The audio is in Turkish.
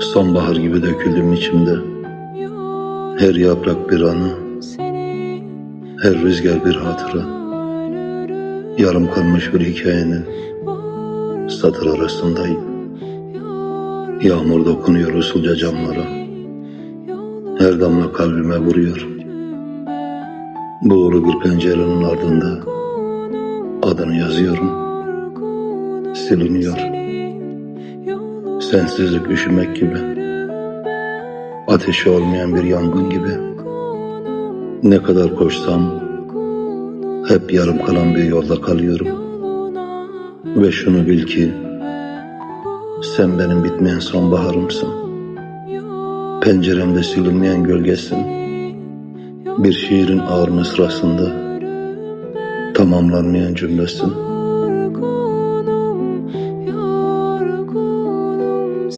Sonbahar gibi döküldüm içimde. Her yaprak bir anı, her rüzgar bir hatıra. Yarım kalmış bir hikayenin satır arasındayım. Yağmur dokunuyor usulca camlara. Her damla kalbime vuruyor. Buğulu bir pencerenin ardında adını yazıyorum. Siliniyor. Sensizlik üşümek gibi. Ateşi olmayan bir yangın gibi. Ne kadar koşsam hep yarım kalan bir yolda kalıyorum. Ve şunu bil ki sen benim bitmeyen sonbaharımsın. Penceremde silinmeyen gölgesin. Bir şiirin ağır mısrasında tamamlanmayan cümlesin.